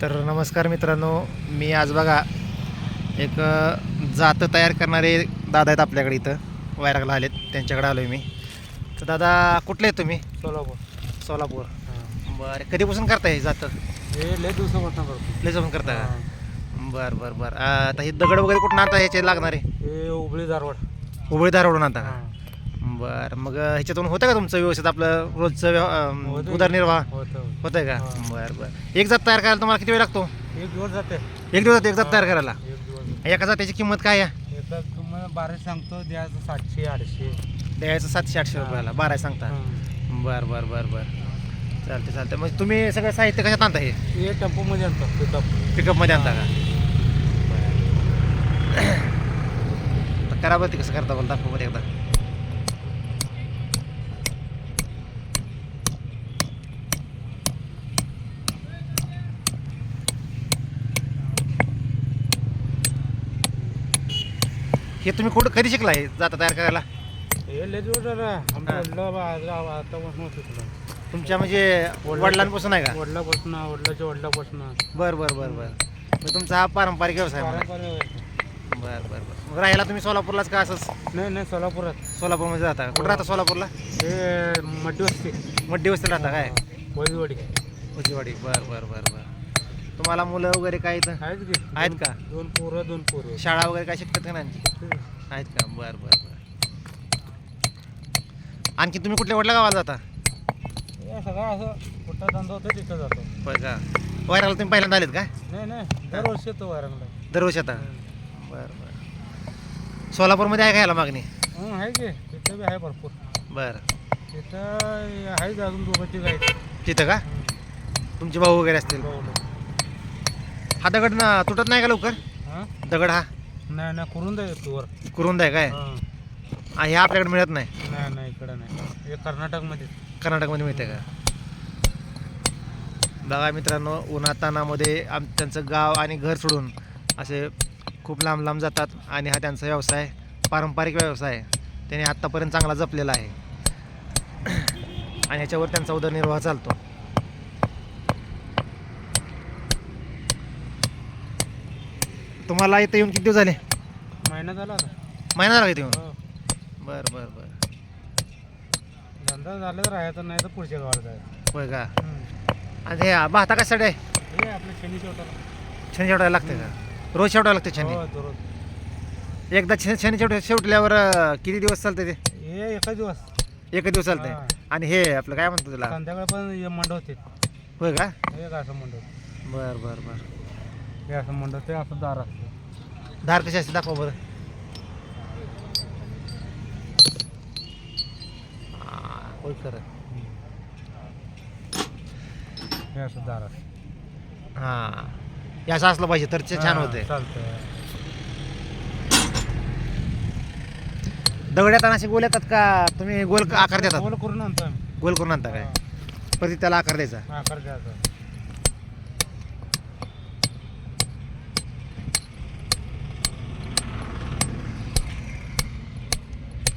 तर नमस्कार मित्रांनो मी आज बघा एक जातं तयार करणारे दादा आहेत आपल्याकडे इथं वैरागला आलेत त्यांच्याकडे आलो आहे मी. तर दादा कुठले आहेत तुम्ही? सोलापूर. सोलापूर. बरं कधीपासून करताय हे जातं? हे लय दिवसापासून करतो लय जाऊन करता बरं बरं बरं. आता हे दगड वगैरे कुठून आणता ह्याचे लागणारे? हे हुबळी धारवाड. उबळी धारवडून आणता का? बरं मग ह्याच्यातून होतं का तुमचं व्यवस्थित आपलं रोजचं. उदरनिर्वाह? होतं. होतंय का. बरं बरं. एक जात तयार करायला तुम्हाला किती वेळ लागतो? एक दिवस जाते. एक दिवस एक जात तयार करायला? एक दिवस एका जात्याची किंमत काय आहे? एकदा तुम्हाला बाराशे सांगतो द्यायचं सातशे आठशे. द्यायचं सातशे आठशे. रुपयाला. बारा आहे सांगता. बरं बरं बरं बरं. चालते चालते मग तुम्ही सगळं साहित्य कशात आणता हे? हे टेम्पोमध्ये आणतो पिकअप पिकअपमध्ये आणता का? तर करा बरं ते कसं करता बोलता दाखवा बरं एकदा. हे तुम्ही कुठं कधी शिकला हे जाता तयार करायला? हे लय दिवस झालं. आमच्या. वडिला बा- आतापासून शिकलो तुमच्या म्हणजे वडिलांपासून आहे का? वडिलापासून वडिलाच्या वडिलापासून. बरं बरं बरं बरं. मग तुमचा हा पारंपरिक व्यवसाय म्हणा. पारंपरिक बरं बरं बरं. मग राहायला तुम्ही सोलापूरलाच का असंच? नाही नाही सोलापुरात. सोलापूरमध्ये जाता का? कुठं राहता सोलापूरला? हे मड्डी वस्तीला राहता काय? वैजवाडी. उजवाडी बरं बरं बरं बरं. तुम्हाला मुलं वगैरे काय इथं? आहेत की? आहेत का? दोन पोरं दोन पोरं. शाळा वगैरे काय शिकतात का नाही? आहेत का? बरं बरं बरं. आणखी तुम्ही कुठल्या कुठल्या गावाला जाता? हे सगळं असं कुठं धंदा होतं तिथं जातो. होय का? वैराला तुम्ही पहिल्यांदा आलेत का? नाही नाही. दरवर्षी येतो वारंगला दरवर्षी आता? बरं बरं. सोलापूरमध्ये आहे का याला मागणी? हं आहे की. तिथं बी आहे भरपूर. बरं. तिथं आहे अजून दोघं तिघ आहेत. तिथं का? तुमचे भाऊ वगैरे असतील? हा दगड ना तुटत नाही का लवकर? हां? दगड हा. नाही नाही करून द्या तू वर. करून द्याय काय? हं. हा, हे आपल्याकडे मिळत नाही. नाही नाही इकडं नाही. हे कर्नाटकमध्ये. कर्नाटकमध्ये मिळते का? बघा मित्रांनो उन्हातानामध्ये आम त्यांचं गाव आणि घर सोडून असे खूप लांब लांब जातात आणि हा त्यांचा व्यवसाय पारंपरिक व्यवसाय त्याने आत्तापर्यंत चांगला जपलेला आहे. आणि ह्याच्यावर त्यांचा उदरनिर्वाह चालतो. तुम्हाला इथं येऊन किती दिवस झाले? महिना झाला आता. महिना झाला इथे येऊन? हो. बरं बरं बरं. धंदा झाला तर राहायचं नाही तर पुढच्या गावाला जायचं. होय का? हं. आणि हे भाता कशासाठी आहे हे आपलं शनी शेवटाला. छान शेवटायला लागते का? रोज शेवटायला लागते छानी हो दररोज. एकदा छान शनी शेवट शेवटल्यावर अं, किती दिवस चालते ते? हे एका दिवस. एक दिवस चालते. आणि हे आपलं काय म्हणतो तुला संध्याकाळ पण हे मंड होते. होय का? हे का असं मंड होते बर बर बर. हे असं मंड होते असं दार असतं. धार कशी असते? दाखवा बरं. हा, होय खरं. हे असं दार असतं. हां. हे असं असलं पाहिजे तर ते छान हा, होते चालतंय. दगड येताना असे गोल येतात का? तुम्ही गोल आकार देतात. गोल करून आणतो आम्ही. गोल करून आणता काय? परत त्याला आकार द्यायचा. आकार द्यायचा.